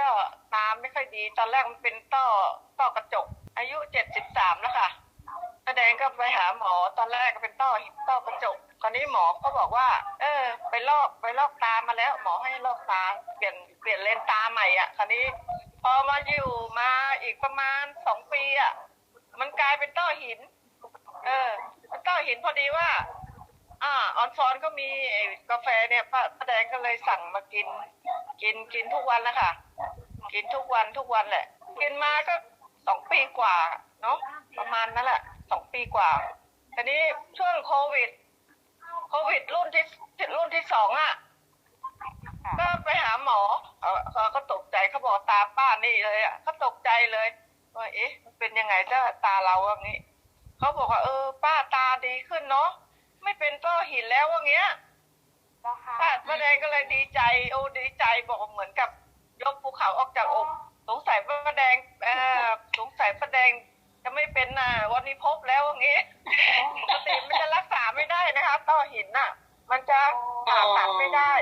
ก็ตาไม่ค่อยดี ตอนแรกมันเป็นต้อต้อกระจก อายุเจ็ดสิบสามแล้วค่ะแสดงก็ไปหาหมอตอนแรกก็เป็นต้อหินต้อกระจกคราวนี้หมอก็บอกว่า เออ ไปลอกไปลอกตามาแล้ว หมอให้ลอกตาเปลี่ยนเปลี่ยนเลนตาใหม่อะคราวนี้ พอมาอยู่มาอีกประมาณสองปีอะมันกลายเป็นต้อหิน เออเป็นต้อหินพอดีว่า อ่าออนซอนก็มีกาแฟเนี่ยป้าป้าแดงก็เลยสั่งมากิน กินกินทุกวันแล้วค่ะกินทุกวันทุกวันแหละ กินมาก็สองปีกว่าเนาะประมาณนั้นแหละสองปีกว่าทีนี้ช่วงโควิด โควิดรุ่นที่รุ่นที่สองอะก็ไปหาหมอเออเขาก็ตกใจเขาบอกตาป้านี่เลยอะเขาตกใจเลยว่าเอ๊ะเป็นยังไงถ้าตาเราอย่างนี้เขาบอกว่าเออ ป้าตาดีขึ้นเนาะไม่เป็นต้อหินแล้วว่าเงี้ย โอ้ดีใจบอกว่าเหมือนกับยกภูเขาออกจากอกสงสัยป้าแดงเออสงสัยป้าแดงจะไม่เป็นน่ะวันนี้พบแล้วว่างี้ปกติมันจะรักษาไม่ได้นะคะต้อหินน่ะ มันจะผ่าตัดไม่ได้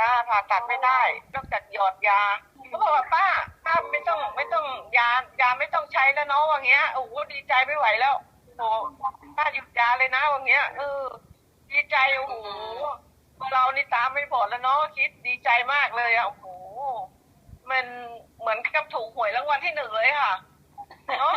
อ่าผ่าตัดไม่ได้ นอกจากหยอดยาเขาบอกว่าป้าป้าไม่ต้องไม่ต้องยายาไม่ต้องใช้แล้วเนาะว่าเงี้ยโอ้โหดีใจไม่ไหวแล้วโอ้ป้าหยุดยาเลยนะว่าเงี้ยเออดีใจโอ้โห เรานี่ตามไม่พอแล้วเนาะคิดดีใจมากเลยอะโอ้โหมันเหมือนกับถูกหวยรางวัลที่หนึ่งเลยค่ะเนาะ